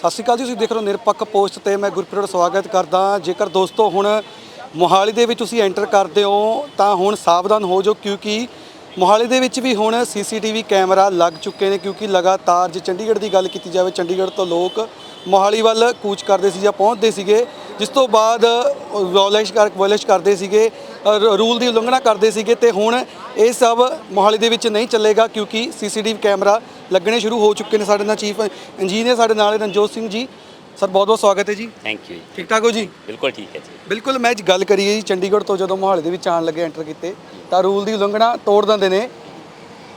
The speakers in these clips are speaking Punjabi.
ਸਤਿ ਸ਼੍ਰੀ ਅਕਾਲ ਜੀ, ਤੁਸੀਂ ਦੇਖ ਰਹੇ ਹੋ ਨਿਰਪੱਖ ਪੋਸਟ ਤੇ ਮੈਂ ਗੁਰਪ੍ਰੀਤ ਸਵਾਗਤ ਕਰਦਾ ਜੇਕਰ ਦੋਸਤੋ ਹੁਣ ਮੋਹਾਲੀ ਦੇ ਵਿੱਚ ਤੁਸੀਂ ਐਂਟਰ ਕਰਦੇ ਹੋ, ਤਾਂ ਹੁਣ ਸਾਵਧਾਨ ਹੋ ਜਾਓ, ਕਿਉਂਕਿ ਮੋਹਾਲੀ ਦੇ ਵਿੱਚ ਵੀ ਹੁਣ ਸੀਸੀਟੀਵੀ ਕੈਮਰਾ ਲੱਗ ਚੁੱਕੇ ਨੇ, ਕਿਉਂਕਿ ਲਗਾਤਾਰ ਜੇ ਚੰਡੀਗੜ੍ਹ ਦੀ ਗੱਲ ਕੀਤੀ ਜਾਵੇ, ਚੰਡੀਗੜ੍ਹ ਤੋਂ ਲੋਕ ਮੋਹਾਲੀ ਵੱਲ ਕੂਚ ਕਰਦੇ ਸੀ ਜਾਂ ਪਹੁੰਚਦੇ ਸੀਗੇ, ਜਿਸ ਤੋਂ ਬਾਅਦ ਵਾਇਲੇਸ਼ ਕਰ ਵਾਇਲੇਸ਼ ਕਰਦੇ ਸੀਗੇ। ਰੂਲ ਦੀ ਉਲੰਘਣਾ ਕਰਦੇ ਸੀਗੇ ਤੇ ਹੁਣ ਇਹ ਸਭ ਮੋਹਾਲੀ ਦੇ ਵਿੱਚ ਨਹੀਂ ਚੱਲੇਗਾ ਕਿਉਂਕਿ ਸੀਸੀਟੀਵੀ ਕੈਮਰਾ ਲੱਗਣੇ ਸ਼ੁਰੂ ਹੋ ਚੁੱਕੇ ਨੇ ਸਾਡੇ ਨਾਲ ਚੀਫ ਇੰਜੀਨੀਅਰ ਸਾਡੇ ਨਾਲ ਰਣਜੋਤ ਸਿੰਘ ਜੀ। ਸਰ ਬਹੁਤ ਬਹੁਤ ਸਵਾਗਤ ਹੈ ਜੀ। ਥੈਂਕ ਯੂ ਜੀ। ਠੀਕ ਠਾਕ ਹੋ ਜੀ? ਬਿਲਕੁਲ ਠੀਕ ਹੈ ਜੀ। ਬਿਲਕੁਲ ਮੈਂ ਅੱਜ ਗੱਲ ਕਰੀਏ ਜੀ ਚੰਡੀਗੜ੍ਹ ਤੋਂ ਜਦੋਂ ਮੋਹਾਲੀ ਦੇ ਵਿੱਚ ਆਉਣ ਲੱਗੇ ਐਂਟਰ ਕੀਤੇ ਤਾਂ ਰੂਲ ਦੀ ਉਲੰਘਣਾ ਤੋੜ ਦਿੰਦੇ ਨੇ।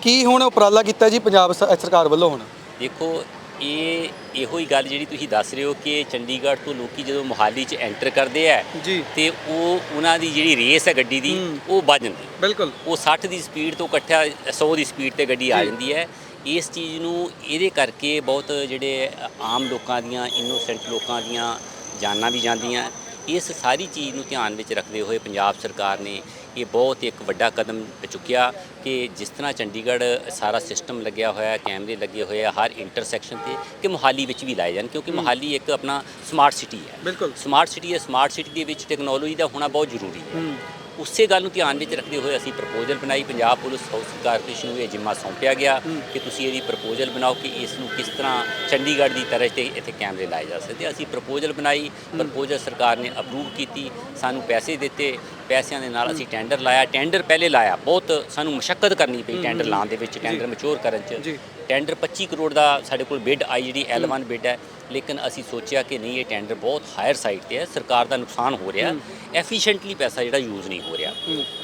ਕੀ ਹੁਣ ਉਪਰਾਲਾ ਕੀਤਾ ਜੀ ਪੰਜਾਬ ਸਰਕਾਰ ਵੱਲੋਂ ਹੁਣ? ਦੇਖੋ ਇਹ ਇਹੋ ਹੀ ਗੱਲ ਜਿਹੜੀ ਤੁਸੀਂ ਦੱਸ ਰਹੇ ਹੋ ਕਿ ਚੰਡੀਗੜ੍ਹ ਤੋਂ ਲੋਕੀ ਜਦੋਂ ਮੋਹਾਲੀ 'ਚ ਐਂਟਰ ਕਰਦੇ ਆ ਜੀ। ਤੇ ਉਹ ਉਹਨਾਂ ਦੀ ਜਿਹੜੀ ਰੇਸ ਹੈ ਗੱਡੀ ਦੀ। ਉਹ ਵੱਧ ਜਾਂਦੀ ਬਿਲਕੁਲ। ਉਹ 60 ਦੀ ਸਪੀਡ ਤੋਂ ਇਕੱਠਾ 100 ਦੀ ਸਪੀਡ ਤੇ ਗੱਡੀ ਆ। ਜਾਂਦੀ ਹੈ। ਇਸ ਚੀਜ਼ ਨੂੰ ਇਹਦੇ ਕਰਕੇ ਬਹੁਤ ਜਿਹੜੇ ਆਮ ਲੋਕਾਂ ਦੀਆਂ ਇਨੋਸੈਂਟ ਲੋਕਾਂ ਦੀਆਂ ਜਾਨਾਂ ਵੀ ਜਾਂਦੀਆਂ। ਇਸ ਸਾਰੀ ਚੀਜ਼ ਨੂੰ ਧਿਆਨ ਵਿੱਚ ਰੱਖਦੇ ਹੋਏ ਪੰਜਾਬ ਸਰਕਾਰ ਨੇ ਇਹ ਬਹੁਤ ਇੱਕ ਵੱਡਾ ਕਦਮ ਚੁੱਕਿਆ ਕਿ ਜਿਸ ਤਰ੍ਹਾਂ ਚੰਡੀਗੜ੍ਹ ਸਾਰਾ ਸਿਸਟਮ ਲੱਗਿਆ ਹੋਇਆ ਹੈ ਕੈਮਰੇ ਲੱਗੇ ਹੋਏ ਆ ਹਰ ਇੰਟਰਸੈਕਸ਼ਨ ਤੇ ਕਿ ਮੋਹਾਲੀ ਵਿੱਚ ਵੀ ਲਾਏ ਜਾਣ ਕਿਉਂਕਿ ਮੋਹਾਲੀ ਇੱਕ ਆਪਣਾ ਸਮਾਰਟ ਸਿਟੀ ਹੈ। ਬਿਲਕੁਲ। ਸਮਾਰਟ ਸਿਟੀ ਹੈ ਸਮਾਰਟ ਸਿਟੀ ਦੇ ਵਿੱਚ ਟੈਕਨੋਲੋਜੀ ਦਾ ਹੋਣਾ ਬਹੁਤ ਜ਼ਰੂਰੀ ਹੂੰ। ਉਸੇ ਗੱਲ ਨੂੰ ਧਿਆਨ ਵਿੱਚ ਰੱਖਦੇ ਹੋਏ ਅਸੀਂ ਪ੍ਰਪੋਜ਼ਲ ਬਣਾਈ। ਪੰਜਾਬ ਪੁਲਿਸ ਹਾਊਸ ਕਾਰਪੋਰੇਸ਼ਨ ਨੂੰ ਇਹ ਜਿੰਮਾ ਸੌਂਪਿਆ ਗਿਆ। ਕਿ ਤੁਸੀਂ ਇਹਦੀ ਪ੍ਰਪੋਜ਼ਲ ਬਣਾਓ ਕਿ ਇਸ ਨੂੰ ਕਿਸ ਤਰ੍ਹਾਂ ਚੰਡੀਗੜ੍ਹ ਦੀ ਤਰ੍ਹਾਂ ਤੇ ਇੱਥੇ ਕੈਮਰੇ ਲਾਏ ਜਾ ਸਕਦੇ ਅਸੀਂ ਪ੍ਰਪੋਜ਼ਲ ਬਣਾਈ ਪ੍ਰਪੋਜ਼ਲ ਸਰਕਾਰ ਨੇ ਅਪਰੂਵ ਕੀਤੀ ਸਾਨੂੰ ਪੈਸੇ ਦਿੱਤੇ ਪੈਸਿਆਂ ਦੇ ਨਾਲ ਅਸੀਂ ਟੈਂਡਰ ਲਾਇਆ। ਟੈਂਡਰ ਪਹਿਲੇ ਲਾਇਆ ਬਹੁਤ ਸਾਨੂੰ ਮੁਸ਼ਕਲ ਕਰਨੀ ਪਈ ਟੈਂਡਰ ਲਾਉਣ ਦੇ ਵਿੱਚ ਟੈਂਡਰ ਮੈਚੁਰ ਕਰਨ ਚ। ਟੈਂਡਰ 25 ਕਰੋੜ ਦਾ ਸਾਡੇ ਕੋਲ ਬਿਡ ਆਈ ਜਿਹੜੀ L1 ਬਿਡ ਹੈ। ਲੇਕਿਨ ਅਸੀਂ ਸੋਚਿਆ ਕਿ ਨਹੀਂ ਇਹ ਟੈਂਡਰ ਬਹੁਤ ਹਾਇਰ ਸਾਈਡ ਤੇ ਹੈ। ਸਰਕਾਰ ਦਾ ਨੁਕਸਾਨ ਹੋ ਰਿਹਾ। ਐਫੀਸ਼ੀਐਂਟਲੀ ਪੈਸਾ ਜਿਹੜਾ ਯੂਜ਼ ਨਹੀਂ ਹੋ ਰਿਹਾ।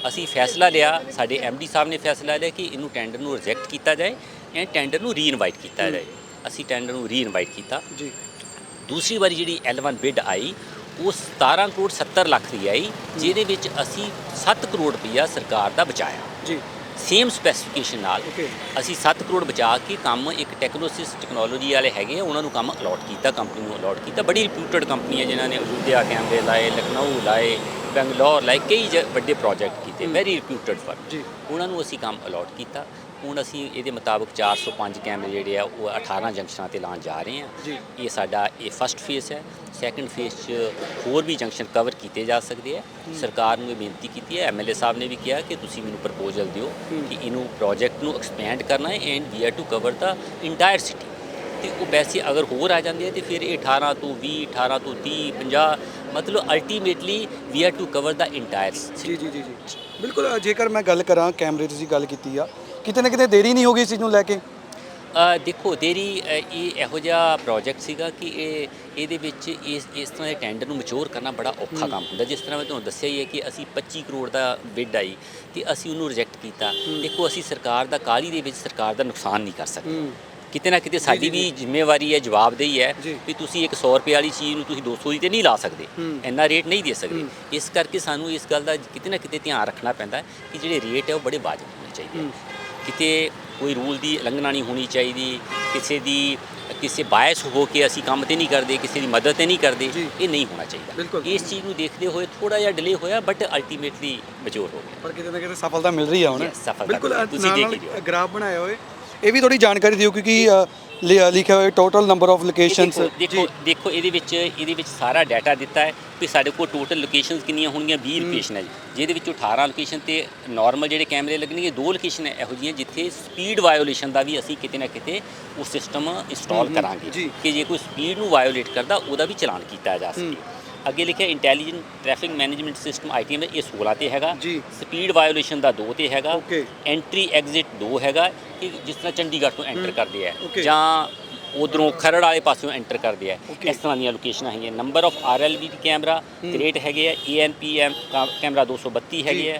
ਅਸੀਂ ਫੈਸਲਾ ਲਿਆ ਸਾਡੇ ਐਮਡੀ ਸਾਹਿਬ ਨੇ ਫੈਸਲਾ ਲਿਆ ਕਿ ਇਹਨੂੰ ਟੈਂਡਰ ਨੂੰ ਰਿਜੈਕਟ ਕੀਤਾ ਜਾਏ ਐਂਡ ਟੈਂਡਰ ਨੂੰ ਰੀਇਨਵਾਈਟ ਕੀਤਾ ਜਾਏ। ਅਸੀਂ ਟੈਂਡਰ ਨੂੰ ਰੀਇਨਵਾਈਟ ਕੀਤਾ। ਜੀ। ਦੂਸਰੀ ਵਾਰੀ ਜਿਹੜੀ L1 ਬਿਡ ਆਈ ਉਹ 17 ਕਰੋੜ 70 ਲੱਖ ਦੀ ਆਈ ਜਿਹਦੇ ਵਿੱਚ ਅਸੀਂ 7 ਕਰੋੜ ਰੁਪਈਆ ਸਰਕਾਰ ਦਾ ਬਚਾਇਆ। ਜੀ। ਸੇਮ ਸਪੈਸੀਫਿਕੇਸ਼ਨ ਨਾਲ ਅਸੀਂ 7 ਕਰੋੜ ਬਚਾ ਕੇ ਕੰਮ ਇੱਕ ਟੈਕਨੋਸਿਸ ਟੈਕਨੋਲੋਜੀ ਵਾਲੇ ਹੈਗੇ ਆ ਉਹਨਾਂ ਨੂੰ ਕੰਮ ਅਲਾਟ ਕੀਤਾ ਕੰਪਨੀ ਨੂੰ ਅਲਾਟ ਕੀਤਾ। ਬੜੀ ਰਿਪਿਊਟਡ ਕੰਪਨੀ ਹੈ ਜਿਨ੍ਹਾਂ ਨੇ ਅਯੁੱਧਿਆ ਕੈਮਰੇ ਲਾਏ ਲਖਨਊ ਲਾਏ ਬੰਗਲੌਰ ਲਾਏ ਕਈ ਵੱਡੇ ਪ੍ਰੋਜੈਕਟ ਕੀਤੇ। ਵੈਰੀ ਰਿਪਿਊਟਡ ਫਰਮ ਜੀ। ਉਹਨਾਂ ਨੂੰ ਅਸੀਂ ਕੰਮ ਅਲਾਟ ਕੀਤਾ। ਹੁਣ ਅਸੀਂ ਇਹਦੇ ਮੁਤਾਬਕ 405 ਕੈਮਰੇ ਜਿਹੜੇ ਆ ਉਹ 18 ਜੰਕਸ਼ਨਾਂ ਤੇ ਲਾਉਣ ਜਾ ਰਹੇ ਹਾਂ। ਜੀ। ਇਹ ਸਾਡਾ ਇਹ ਫਸਟ ਫੇਸ ਹੈ। ਸੈਕੰਡ ਫੇਸ 'ਚ ਹੋਰ ਵੀ ਜੰਕਸ਼ਨ ਕਵਰ ਕੀਤੇ ਜਾ ਸਕਦੇ ਆ। ਸਰਕਾਰ ਨੂੰ ਇਹ ਬੇਨਤੀ ਕੀਤੀ ਹੈ ਐਮਐਲਏ ਸਾਹਿਬ ਨੇ ਵੀ ਕਿਹਾ ਕਿ ਤੁਸੀਂ ਮੈਨੂੰ ਪ੍ਰਪੋਜ਼ਲ ਦਿਓ। ਕਿ ਇਹਨੂੰ ਪ੍ਰੋਜੈਕਟ ਨੂੰ ਐਕਸਪੈਂਡ ਕਰਨਾ ਹੈ and we are to cover the entire city ਤੇ ਉਹ ਵੈਸੇ ਅਗਰ ਹੋਰ ਆ ਜਾਂਦੇ ਆ ਤੇ ਫਿਰ ਇਹ 18 ਤੋਂ 20 18 ਤੋਂ 30 50 ਮਤਲਬ ultimately we are to cover the entire ਜੀ ਜੀ ਜੀ ਜੀ। ਬਿਲਕੁਲ ਜੇਕਰ ਮੈਂ ਗੱਲ ਕਰਾਂ ਕੈਮਰੇ ਦੀ ਗੱਲ ਕੀਤੀ ਆ ਕਿਤੇ ਨਾ ਕਿਤੇ ਦੇਰੀ ਨਹੀਂ ਹੋ ਗਈ ਇਸ ਚੀਜ਼ ਨੂੰ ਲੈ ਕੇ ਅ, ਦੇਖੋ ਦੇਰੀ ਇਹ ਇਹੋ ਜਿਹਾ ਪ੍ਰੋਜੈਕਟ ਸੀਗਾ ਕਿ ਇਹ ਇਹਦੇ ਵਿੱਚ ਇਸ ਇਸ ਤਰ੍ਹਾਂ ਦੇ ਟੈਂਡਰ ਨੂੰ ਮੈਚੁਰ ਕਰਨਾ ਬੜਾ ਔਖਾ ਕੰਮ ਹੁੰਦਾ ਜਿਸ ਤਰ੍ਹਾਂ ਮੈਂ ਤੁਹਾਨੂੰ ਦੱਸਿਆ ਹੀ ਹੈ ਕਿ ਅਸੀਂ 25 ਕਰੋੜ ਦਾ ਬਿਡ ਆਈ ਤੇ ਅਸੀਂ ਉਹਨੂੰ ਰਿਜੈਕਟ ਕੀਤਾ ਦੇਖੋ ਅਸੀਂ ਸਰਕਾਰ ਦਾ ਕਾਹਲੀ ਦੇ ਵਿੱਚ ਸਰਕਾਰ ਦਾ ਨੁਕਸਾਨ ਨਹੀਂ ਕਰ ਸਕਦੇ ਕਿਤੇ ਨਾ ਕਿਤੇ ਸਾਡੀ। ਵੀ ਜ਼ਿੰਮੇਵਾਰੀ ਹੈ ਜਵਾਬਦੇਹੀ ਹੈ। ਵੀ ਤੁਸੀਂ ਇੱਕ 100 ਰੁਪਏ ਵਾਲੀ ਚੀਜ਼ ਨੂੰ ਤੁਸੀਂ 200 ਦੀ ਤੇ ਨਹੀਂ ਲਾ ਸਕਦੇ। ਇੰਨਾ ਰੇਟ ਨਹੀਂ ਦੇ ਸਕਦੇ। ਇਸ ਕਰਕੇ ਸਾਨੂੰ ਇਸ ਗੱਲ ਦਾ ਕਿਤੇ ਨਾ ਕਿਤੇ ਧਿਆਨ ਰੱਖਣਾ ਪੈਂਦਾ ਕਿ ਜਿਹੜੇ ਰੇਟ ਹੈ ਉਹ ਬੜੇ ਵਾਜਬ ਹੋਣੇ ਚਾਹੀਦੇ। ਕਿਤੇ ਕੋਈ ਰੂਲ ਦੀ ਉਲੰਘਣਾ ਨਹੀਂ ਹੋਣੀ ਚਾਹੀਦੀ ਕਿਸੇ ਦੀ ਕਿਸੇ ਬਾਇਸ ਹੋ ਕੇ ਅਸੀਂ ਕੰਮ ਤੇ ਨਹੀਂ ਕਰਦੇ ਕਿਸੇ ਦੀ ਮਦਦ ਤੇ ਨਹੀਂ ਕਰਦੇ। ਇਹ ਨਹੀਂ ਹੋਣਾ ਚਾਹੀਦਾ। ਇਸ ਚੀਜ਼ ਨੂੰ ਦੇਖਦੇ ਹੋਏ ਥੋੜਾ ਜਿਹਾ ਡਿਲੇ ਹੋਇਆ ਬਟ ਅਲਟੀਮੇਟਲੀ ਮਚੋਰ ਹੋ ਗਿਆ। ਪਰ ਕਿਤੇ ਨਾ ਕਿਤੇ ਸਫਲਤਾ ਮਿਲ ਰਹੀ ਆ ਹੁਣ। ਬਿਲਕੁਲ ਤੁਸੀਂ ਦੇਖ ਨਾਲ ਗ੍ਰਾਫ ਬਣਾਇਆ ਹੋਏ ਇਹ ਵੀ ਥੋੜੀ ਜਾਣਕਾਰੀ ਦਿਓ ਕਿਉਂਕਿ ਲਿ- ਲਿਖਿਆ ਹੋਇਆ ਟੋਟਲ ਨੰਬਰ ਆਫ ਲੋਕੇਸ਼ਨਸ ਦੇਖੋ ਦੇਖੋ ਦੇਖੋ ਇਹਦੇ ਵਿੱਚ ਇਹਦੇ ਵਿੱਚ ਸਾਰਾ ਡਾਟਾ ਦਿੱਤਾ ਹੈ ਵੀ ਸਾਡੇ ਕੋਲ ਟੋਟਲ ਲੋਕੇਸ਼ਨਸ ਕਿੰਨੀਆਂ ਹੋਣਗੀਆਂ? 20 ਲੋਕੇਸ਼ਨ ਹੈ ਜੀ। ਜਿਹਦੇ ਵਿੱਚੋਂ 18 ਲੋਕੇਸ਼ਨ ਤੇ ਨਾਰਮਲ ਜਿਹੜੇ ਕੈਮਰੇ ਲੱਗਣਗੇ ਦੋ ਲੋਕੇਸ਼ਨ ਇਹੋ ਜਿਹੀਆਂ ਜਿੱਥੇ ਸਪੀਡ ਵਾਇਓਲੇਸ਼ਨ ਦਾ ਵੀ ਅਸੀਂ ਕਿਤੇ ਨਾ ਕਿਤੇ ਉਹ ਸਿਸਟਮ ਇੰਸਟਾਲ ਕਰਾਂਗੇ। ਜੀ। ਕਿ ਜੇ ਕੋਈ ਸਪੀਡ ਨੂੰ ਵਾਇਓਲੇਟ ਕਰਦਾ ਉਹਦਾ ਵੀ ਚਲਾਨ ਕੀਤਾ ਜਾ ਸਕੇ। ਅੱਗੇ ਲਿਖਿਆ intelligent traffic management system ITM ਇਹ 16 ਤੇ ਹੈਗਾ ਜੀ। ਸਪੀਡ ਵਾਇਓਲੇਸ਼ਨ ਦਾ 2 ਤੇ ਹੈਗਾ Okay. ਐਂਟਰੀ ਐਗਜ਼ਿਟ 2 ਹੈਗਾ ਕਿ ਜਿਸ ਤਰ੍ਹਾਂ ਚੰਡੀਗੜ੍ਹ ਤੋਂ ਐਂਟਰ ਕਰਦੇ ਆ okay. ਜਾਂ ਉਧਰੋਂ ਖਰੜ ਵਾਲੇ ਪਾਸਿਓਂ ਐਂਟਰ ਕਰਦੇ ਆ Okay. ਇਸ ਤਰ੍ਹਾਂ ਦੀਆਂ ਲੋਕੇਸ਼ਨਾਂ ਹੈਗੀਆਂ number of RLV camera. Great ਹੈਗੇ ਆ ਏਐਨਪੀਐਮ ਕੈਮਰਾ 232 ਹੈਗੇ ਆ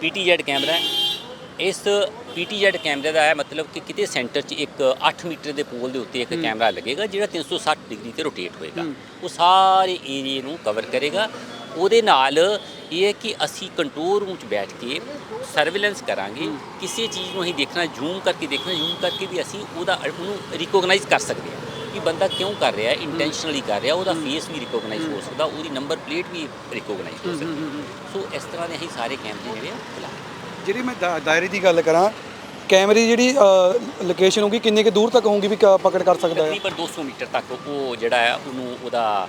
ਪੀਟੀਜ਼ੈਡ ਕੈਮਰਾ ਹੈ। ਇਸ ਪੀਟੀਜ਼ੈਡ ਕੈਮਰੇ ਦਾ ਹੈ ਮਤਲਬ ਕਿ ਕਿਤੇ ਸੈਂਟਰ 'ਚ ਇੱਕ 8 ਮੀਟਰ ਦੇ ਪੋਲ ਦੇ ਉੱਤੇ ਇੱਕ। ਕੈਮਰਾ ਲੱਗੇਗਾ ਜਿਹੜਾ 360 ਡਿਗਰੀ ਤੇ ਰੋਟੇਟ ਹੋਏਗਾ। ਉਹ ਸਾਰੇ ਏਰੀਏ ਨੂੰ ਕਵਰ ਕਰੇਗਾ ਉਹਦੇ ਨਾਲ ਇਹ ਹੈ ਕਿ ਅਸੀਂ ਕੰਟਰੋਲ ਰੂਮ 'ਚ ਬੈਠ ਕੇ ਸਰਵੇਲੈਂਸ ਕਰਾਂਗੇ। ਕਿਸੇ ਚੀਜ਼ ਨੂੰ ਅਸੀਂ ਦੇਖਣਾ ਜ਼ੂਮ ਕਰਕੇ ਦੇਖਣਾ ਜ਼ੂਮ ਕਰਕੇ ਵੀ ਅਸੀਂ ਉਹਦਾ ਉਹਨੂੰ ਰਿਕੋਗਨਾਈਜ਼ ਕਰ ਸਕਦੇ ਹਾਂ ਕਿ ਬੰਦਾ ਕਿਉਂ ਕਰ ਰਿਹਾ ਹੈ ਇੰਟੈਂਸ਼ਨਲੀ ਕਰ ਰਿਹਾ ਉਹਦਾ ਫੇਸ ਵੀ ਰਿਕੋਗਨਾਈਜ਼ ਹੋ ਸਕਦਾ ਉਹਦੀ ਨੰਬਰ ਪਲੇਟ ਵੀ ਰਿਕੋਗਨਾਈਜ਼ ਹੋ ਸਕਦੀ ਸੋ ਇਸ ਤਰ੍ਹਾਂ ਦੇ ਅਸੀਂ ਸਾਰੇ ਕੈਮਰੇ ਜਿਹੜੇ ਆ ਚਲਾ ਰਹੇ ਹਾਂ। ਜਿਹੜੀ ਮੈਂ ਦਾ- ਦਾਇਰੇ ਦੀ ਗੱਲ ਕਰਾਂ ਕੈਮਰੇ ਦੀ ਜਿਹੜੀ ਲੋਕੇਸ਼ਨ ਹੋਊਗੀ ਕਿੰਨੇ ਕੁ ਦੂਰ ਤੱਕ ਹੋਊਗੀ ਵੀ ਕ- ਪਕੜ ਕਰ ਸਕਦਾ ਹੈ? ਤਕਰੀਬਨ 200 ਮੀਟਰ ਤੱਕ ਉਹ ਜਿਹੜਾ ਹੈ ਉਹਨੂੰ ਉਹਦਾ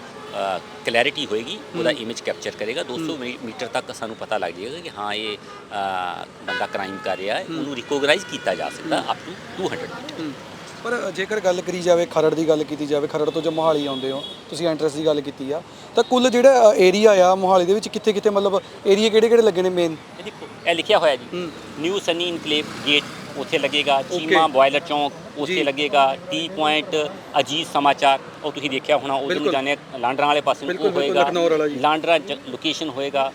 ਕਲੈਰਿਟੀ ਹੋਏਗੀ ਉਹਦਾ ਇਮੇਜ ਕੈਪਚਰ ਕਰੇਗਾ। 200 ਮੀ- ਮੀਟਰ ਤੱਕ ਸਾਨੂੰ ਪਤਾ ਲੱਗ ਜਾਏਗਾ ਕਿ ਹਾਂ ਇਹ ਅ, ਬੰਦਾ ਕ੍ਰਾਈਮ ਕਰ ਰਿਹਾ ਹੈ। ਉਹਨੂੰ ਰਿਕੋਗਨਾਈਜ਼ ਕੀਤਾ ਜਾ ਸਕਦਾ ਅਪ ਟੂ 200 ਮੀਟਰ ਪਰ ਜੇਕਰ ਗੱਲ ਕਰੀ ਜਾਵੇ ਖਰੜ ਦੀ ਗੱਲ ਕੀਤੀ ਜਾਵੇ ਖਰੜ ਤੋਂ ਜੋ ਮੋਹਾਲੀ ਆਉਂਦੇ ਹੋ ਤੁਸੀਂ ਐਂਟਰੈਂਸ ਦੀ ਗੱਲ ਕੀਤੀ ਆ ਤਾਂ ਕੁੱਲ ਜਿਹੜਾ ਏਰੀਆ ਆ ਮੋਹਾਲੀ ਦੇ ਵਿੱਚ ਕਿੱਥੇ ਕਿੱਥੇ ਮਤਲਬ ਏਰੀਆ ਕਿਹੜੇ ਕਿਹੜੇ ਲੱਗੇ ਨੇ ਮੇਨ ਇਹ ਦੇਖੋ ਇਹ ਲਿਖਿਆ ਹੋਇਆ ਜੀ। ਨਿਊ ਸਨੀ ਇਨਕਲੇਵ ਗੇਟ ਉੱਥੇ ਲੱਗੇਗਾ ਚੀਮਾ ਬੋਇਲਰ ਚੌਂਕ। ਉੱਥੇ ਲੱਗੇਗਾ ਟੀ ਪੁਆਇੰਟ ਅਜੀਤ ਸਮਾਚਾਰ। ਉਹ ਤੁਸੀਂ ਦੇਖਿਆ ਹੋਣਾ ਉਧਰ। ਨੂੰ ਜਾਣੇ ਲਾਂਡਰਾਂ ਵਾਲੇ ਪਾਸੇ ਨੂੰ ਹੋਏਗਾ। ਲਾਂਡਰਾ ਲੋਕੇਸ਼ਨ ਹੋਏਗਾ।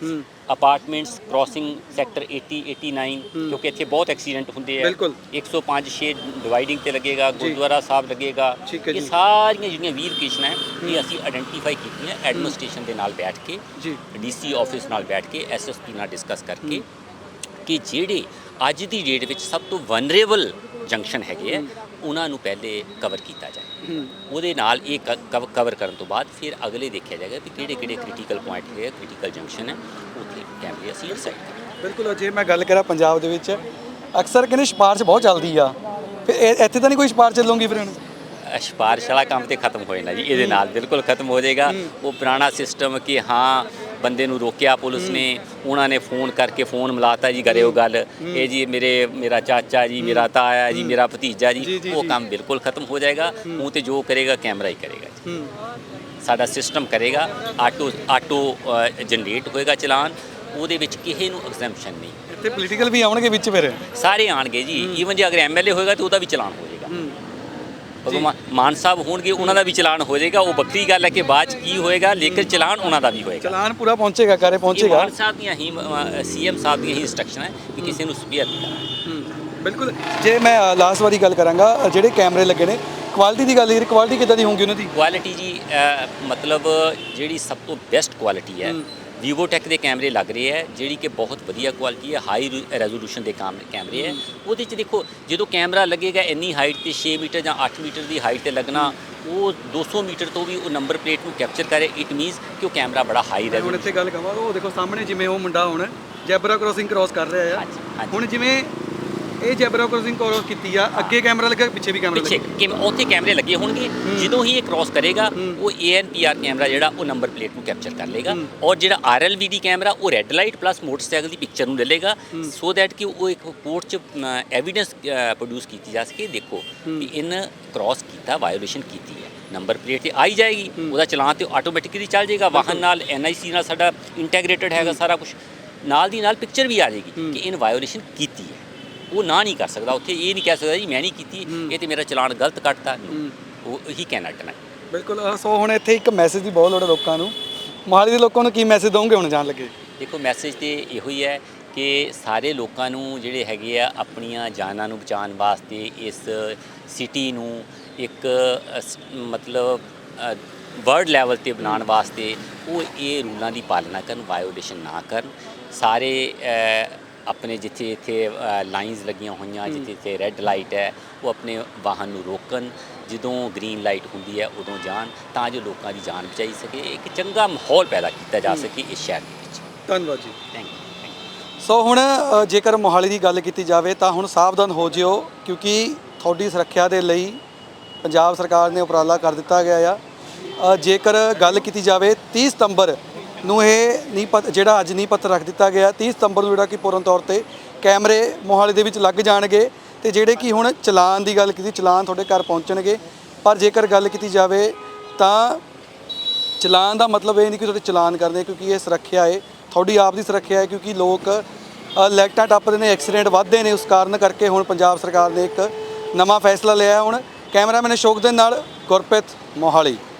ਅਪਾਰਟਮੈਂਟਸ ਕ੍ਰਾਸਿੰਗ ਸੈਕਟਰ 80 89 ਕਿਉਂਕਿ ਇੱਥੇ ਬਹੁਤ ਐਕਸੀਡੈਂਟ ਹੁੰਦੇ ਆ। ਬਿਲਕੁਲ। 105 6 ਡਿਵਾਈਡਿੰਗ ਤੇ ਲੱਗੇਗਾ ਗੁਰਦੁਆਰਾ ਸਾਹਿਬ ਲੱਗੇਗਾ। ਇਹ। ਸਾਰੀਆਂ ਜਿਹੜੀਆਂ 20 ਲੋਕੇਸ਼ਨਾਂ ਹੈ ਇਹ ਅਸੀਂ ਆਇਡੈਂਟੀਫਾਈ ਕੀਤੀਆਂ ਐਡਮਿਨਿਸਟ੍ਰੇਸ਼ਨ ਦੇ ਨਾਲ ਬੈਠ ਕੇ ਜੀ। ਡੀਸੀ ਆਫਿਸ ਨਾਲ ਬੈਠ ਕੇ ਐਸਐਸਪੀ ਨਾਲ ਡਿਸਕਸ ਕਰਕੇ ਕਿ ਜਿਹੜੇ ਅੱਜ ਦੀ ਡੇਟ ਵਿੱਚ ਸਭ ਤੋਂ ਵਨਰੇਬਲ ਜੰਕਸ਼ਨ ਹੈਗੇ ਆ ਉਹਨਾਂ ਨੂੰ ਪਹਿਲੇ ਕਵਰ ਕੀਤਾ ਜਾਏ। ਉਹਦੇ ਨਾਲ ਇਹ ਕਵਰ ਕਰਨ ਤੋਂ ਬਾਅਦ ਫਿਰ ਅਗਲੇ ਦੇਖਿਆ ਜਾਏਗਾ ਕਿ ਕਿਹੜੇ ਕਿਹੜੇ ਕ੍ਰਿਟੀਕਲ ਪੁਆਇੰਟ ਹੈਗੇ ਕ੍ਰਿਟੀਕਲ ਜੰਕਸ਼ਨ ਹੈ ਉੱਥੇ ਕੈਮਰੇ ਅਸੀਂ ਇਨਸਾਈਡ ਕਰਾਂਗੇ। ਬਿਲਕੁਲ ਜੇ ਮੈਂ ਗੱਲ ਕਰਾਂ ਪੰਜਾਬ ਦੇ ਵਿੱਚ। ਅਕਸਰ ਕਹਿੰਦੇ ਸਿਫਾਰਿਸ਼ ਬਹੁਤ ਚੱਲਦੀ ਆ। ਫਿਰ ਇੱਥੇ ਤਾਂ ਨਹੀਂ ਕੋਈ ਸਿਫਾਰਿਸ਼ ਚੱਲੂਗੀ ਫਿਰ ਸਿਫਾਰਿਸ਼ ਵਾਲਾ ਕੰਮ ਤੇ ਖਤਮ ਹੋ ਜਾਣਾ ਜੀ ਇਹਦੇ ਨਾਲ ਬਿਲਕੁਲ ਖਤਮ ਹੋ ਜਾਏਗਾ। ਉਹ ਪੁਰਾਣਾ ਸਿਸਟਮ ਕਿ ਹਾਂ ਬੰਦੇ ਨੂੰ ਰੋਕਿਆ ਪੁਲਿਸ ਨੇ ਉਹਨਾਂ ਨੇ ਫੋਨ ਕਰਕੇ ਫੋਨ ਮਿਲਾਤਾ ਜੀ ਕਰਿਓ ਗੱਲ। ਇਹ ਜੀ ਮੇਰੇ ਮੇਰਾ ਚਾਚਾ ਜੀ ਮੇਰਾ ਤਾਇਆ ਜੀ ਮੇਰਾ ਭਤੀਜਾ ਜੀ, ਉਹ। ਕੰਮ ਬਿਲਕੁਲ ਖਤਮ ਹੋ ਜਾਏਗਾ। ਉਹ ਤੇ ਜੋ ਕਰੇਗਾ ਕੈਮਰਾ ਹੀ ਕਰੇਗਾ ਜੀ। ਸਾਡਾ ਸਿਸਟਮ ਕਰੇਗਾ ਆਟੋ ਆਟੋ ਜਨਰੇਟ ਹੋਏਗਾ ਚਲਾਨ। ਉਹਦੇ ਵਿੱਚ ਕਿਸੇ ਨੂੰ ਐਗਜ਼ੈਂਪਸ਼ਨ ਨਹੀਂ। ਇੱਥੇ ਪੋਲੀਟੀਕਲ ਵੀ ਆਉਣਗੇ ਵਿੱਚ ਫਿਰ? ਸਾਰੇ ਆਣਗੇ ਜੀ। ਈਵਨ ਜੇ ਅਗਰ ਐਮਐਲਏ ਹੋਏਗਾ ਤੇ ਉਹਦਾ ਵੀ ਚਲਾਨ ਹੋ ਮਾਨ ਸਾਹਿਬ ਹੋਣਗੇ ਉਹਨਾਂ ਦਾ ਵੀ ਚਲਾਨ ਹੋ ਜਾਏਗਾ। ਉਹ ਵੱਖਰੀ ਗੱਲ ਹੈ ਕਿ ਬਾਅਦ 'ਚ ਕੀ ਹੋਏਗਾ ਲੇਕਿਨ ਚਲਾਨ ਉਹਨਾਂ ਦਾ ਵੀ ਹੋਏਗਾ। ਚਲਾਨ ਪੂਰਾ ਪਹੁੰਚੇਗਾ ਘਰੇ ਪਹੁੰਚੇਗਾ। ਮਾਨ ਸਾਹਿਬ ਦੀਆਂ ਹੀ ਸੀਐਮ ਸਾਹਿਬ ਦੀਆਂ ਹੀ ਇੰਸਟਰਕਸ਼ਨ ਹੈ ਕਿ ਕਿਸੇ ਨੂੰ ਸਪੀਅਰ ਨਹੀਂ ਕਰਨਾ ਹੂੰ, ਬਿਲਕੁਲ। ਜੇ ਮੈਂ ਲਾਸਟ ਵਾਰੀ ਗੱਲ ਕਰਾਂਗਾ ਜਿਹੜੇ ਕੈਮਰੇ ਲੱਗੇ ਨੇ ਕੁਆਲਿਟੀ ਦੀ ਗੱਲ ਕਰੀ ਕੁਆਲਿਟੀ ਕਿੱਦਾਂ ਦੀ ਹੋਊਗੀ ਉਹਨਾਂ ਦੀ? ਕੁਆਲਿਟੀ ਜੀ ਮਤਲਬ ਜਿਹੜੀ ਸਭ ਤੋਂ ਬੈਸਟ ਕੁਆਲਿਟੀ ਹੈ। ਵੀਵੋਟੈਕ ਦੇ ਕੈਮਰੇ ਲੱਗ ਰਹੇ ਹੈ ਜਿਹੜੀ ਕਿ ਬਹੁਤ ਵਧੀਆ ਕੁਆਲਿਟੀ ਹੈ ਹਾਈ ਰੈਜ਼ੋਲੂਸ਼ਨ ਦੇ ਕਾਮ ਕੈਮਰੇ ਹੈ ਉਹਦੇ 'ਚ ਦੇਖੋ ਜਦੋਂ ਕੈਮਰਾ ਲੱਗੇਗਾ ਇੰਨੀ ਹਾਈਟ ਤੇ 6 ਮੀਟਰ ਜਾਂ 8 ਮੀਟਰ ਦੀ ਹਾਈਟ ਤੇ ਲੱਗਣਾ ਉਹ 200 ਮੀਟਰ ਤੋਂ ਵੀ ਉਹ ਨੰਬਰ ਪਲੇਟ ਨੂੰ ਕੈਪਚਰ ਕਰੇ ਇਟ ਮੀਨਸ ਕਿ ਉਹ ਕੈਮਰਾ ਬੜਾ ਹਾਈ ਮੈਂ ਹੁਣ ਰੈਜ਼ੋਲੂਸ਼ਨ ਇੱਥੇ ਗੱਲ ਕਰਾਂ ਉਹ ਦੇਖੋ ਸਾਹਮਣੇ ਜਿਵੇਂ ਉਹ ਮੁੰਡਾ ਹੁਣ ਜੈਬਰਾ ਕ੍ਰੋਸਿੰਗ ਕ੍ਰੋਸ ਕਰ ਰਿਹਾ ਹਾਂਜੀ। ਹੁਣ ਜਿਵੇਂ ਇਹ ਜੈਬਰਾ ਕ੍ਰੋਸਿੰਗ ਕ੍ਰੋਸ ਕੀਤੀ ਆ। ਅੱਗੇ ਕੈਮਰਾ ਲੱਗਾ ਪਿੱਛੇ ਵੀ ਕੈਮਰਾ ਪਿੱਛੇ ਲੱਗਾ। ਕਿ ਉੱਥੇ ਕੈਮਰੇ ਲੱਗੇ ਹੋਣਗੇ। ਜਦੋਂ ਹੀ ਇਹ ਕ੍ਰਾਸ ਕਰੇਗਾ ਉਹ ANPR ਕੈਮਰਾ ਜਿਹੜਾ ਉਹ ਨੰਬਰ ਪਲੇਟ ਨੂੰ ਕੈਪਚਰ ਕਰ ਲੇਗਾ ਔਰ ਜਿਹੜਾ RLVD ਕੈਮਰਾ ਉਹ ਰੈੱਡ ਲਾਈਟ ਪਲੱਸ ਮੋਟਰਸਾਈਕਲ ਦੀ ਪਿਕਚਰ ਨੂੰ ਲੈ ਲੇਗਾ ਸੋ ਦੈਟ ਕਿ ਉਹ ਇੱਕ ਕੋਰਟ 'ਚ ਐਵੀਡੈਂਸ ਪ੍ਰੋਡਿਊਸ ਕੀਤੀ ਜਾ ਸਕੇ। ਦੇਖੋ ਵੀ ਇਨ ਕ੍ਰਾਸ ਕੀਤਾ ਵਾਇਓਲੇਸ਼ਨ ਕੀਤੀ ਹੈ। ਨੰਬਰ ਪਲੇਟ ਤੇ ਆਈ ਜਾਏਗੀ। ਉਹਦਾ ਚਲਾਨ ਤੇ ਆਟੋਮੈਟਿਕਲੀ ਚੱਲ ਜਾਏਗਾ। ਵਾਹਨ ਨਾਲ NIC ਨਾਲ ਸਾਡਾ ਇੰਟੈਗ੍ਰੇਟਡ ਹੈਗਾ ਸਾਰਾ ਕੁਝ ਨਾਲ ਦੀ ਨਾਲ ਪਿਕਚਰ ਵੀ ਆ ਜਾਏਗੀ ਕਿ ਇਨ ਵਾਇਓਲੇਸ਼ਨ ਕੀਤੀ ਹੈ। ਉਹ ਨਾ ਨਹੀਂ ਕਰ ਸਕਦਾ। ਉੱਥੇ ਇਹ ਨਹੀਂ ਕਹਿ ਸਕਦਾ ਜੀ ਮੈਂ ਨਹੀਂ ਕੀਤੀ ਇਹ ਤੇ ਮੇਰਾ ਚਲਾਨ ਗਲਤ ਕੱਟਤਾ। ਉਹ ਹੀ ਕਹਿਣਾ ਟਣਾ ਬਿਲਕੁਲ ਸੋ ਹੁਣ ਇੱਥੇ ਇੱਕ ਮੈਸੇਜ ਦੀ ਬਹੁਤ ਲੋੜ ਹੈ ਲੋਕਾਂ ਨੂੰ। ਮੋਹਾਲੀ ਦੇ ਲੋਕਾਂ ਨੂੰ ਕੀ ਮੈਸੇਜ ਦੋਗੇ ਹੁਣ ਜਾਣ ਲੱਗੇ? ਦੇਖੋ ਮੈਸੇਜ ਤੇ ਇਹੋ ਹੀ ਹੈ ਕਿ ਸਾਰੇ ਲੋਕਾਂ ਨੂੰ ਜਿਹੜੇ ਹੈਗੇ ਆ ਆਪਣੀਆਂ ਜਾਨਾਂ ਨੂੰ ਬਚਾਉਣ ਵਾਸਤੇ ਇਸ ਸਿਟੀ ਨੂੰ ਇੱਕ ਮਤਲਬ ਵਰਲਡ ਲੈਵਲ ਤੇ ਬਣਾਉਣ ਵਾਸਤੇ ਉਹ ਇਹ ਰੂਲਾਂ ਦੀ ਪਾਲਣਾ ਕਰਨ ਵਾਇਓਲੇਸ਼ਨ ਨਾ ਕਰਨ। ਸਾਰੇ ਆਪਣੇ ਜਿੱਥੇ ਇੱਥੇ ਲਾਈਨਸ ਲੱਗੀਆਂ ਹੋਈਆਂ ਜਿੱਥੇ ਇੱਥੇ ਰੈੱਡ ਲਾਈਟ ਹੈ ਉਹ ਆਪਣੇ ਵਾਹਨ ਨੂੰ ਰੋਕਣ ਜਦੋਂ ਗ੍ਰੀਨ ਲਾਈਟ ਹੁੰਦੀ ਹੈ ਉਦੋਂ ਜਾਣ ਤਾਂ ਜੋ ਲੋਕਾਂ ਦੀ ਜਾਨ ਬਚਾਈ ਸਕੇ ਇੱਕ ਚੰਗਾ ਮਾਹੌਲ ਪੈਦਾ ਕੀਤਾ ਜਾ ਸਕੇ ਇਸ ਸ਼ਹਿਰ ਦੇ ਵਿੱਚ। ਧੰਨਵਾਦ ਜੀ। ਥੈਂਕ ਯੂ ਸੋ ਹੁਣ ਜੇਕਰ ਮੋਹਾਲੀ ਦੀ ਗੱਲ ਕੀਤੀ ਜਾਵੇ ਤਾਂ ਹੁਣ ਸਾਵਧਾਨ ਹੋ ਜਿਓ ਕਿਉਂਕਿ ਤੁਹਾਡੀ ਸੁਰੱਖਿਆ ਦੇ ਲਈ ਪੰਜਾਬ ਸਰਕਾਰ ਨੇ ਉਪਰਾਲਾ ਕਰ ਦਿੱਤਾ ਗਿਆ ਆ। ਜੇਕਰ ਗੱਲ ਕੀਤੀ ਜਾਵੇ 30 ਸਤੰਬਰ ਨੂੰ ਇਹ ਨੀਂਹ ਪੱਥ ਜਿਹੜਾ ਅੱਜ ਨੀਂਹ ਪੱਥਰ ਰੱਖ ਦਿੱਤਾ ਗਿਆ 30 ਸਤੰਬਰ ਨੂੰ ਜਿਹੜਾ ਕਿ ਪੂਰਨ ਤੌਰ ਤੇ ਕੈਮਰੇ ਮੋਹਾਲੀ ਦੇ ਵਿੱਚ ਲੱਗ ਜਾਣਗੇ ਤੇ ਜਿਹੜੇ ਕਿ ਹੁਣ ਚਲਾਨ ਦੀ ਗੱਲ ਕੀਤੀ ਚਲਾਨ ਤੁਹਾਡੇ ਘਰ ਪਹੁੰਚਣਗੇ। ਪਰ ਜੇਕਰ ਗੱਲ ਕੀਤੀ ਜਾਵੇ ਤਾਂ ਚਲਾਨ ਦਾ ਮਤਲਬ ਇਹ ਨਹੀਂ ਕਿ ਤੁਹਾਡੇ ਚਲਾਨ ਕਰਦੇ ਕਿਉਂਕਿ ਇਹ ਸੁਰੱਖਿਆ ਹੈ ਤੁਹਾਡੀ ਆਪ ਦੀ ਸੁਰੱਖਿਆ ਹੈ ਕਿਉਂਕਿ ਲੋਕ ਅ, ਲਾਈਟਾਂ ਟੱਪਦੇ ਨੇ ਐਕਸੀਡੈਂਟ ਵੱਧਦੇ ਨੇ ਉਸ ਕਾਰਨ ਕਰਕੇ ਹੁਣ ਪੰਜਾਬ ਸਰਕਾਰ ਨੇ ਇੱਕ ਨਵਾਂ ਫੈਸਲਾ ਲਿਆ ਹੁਣ ਕੈਮਰਾਮੈਨ ਅਸ਼ੋਕ ਦੇ ਨਾਲ ਗੁਰਪ੍ਰੀਤ ਮੋਹਾਲੀ।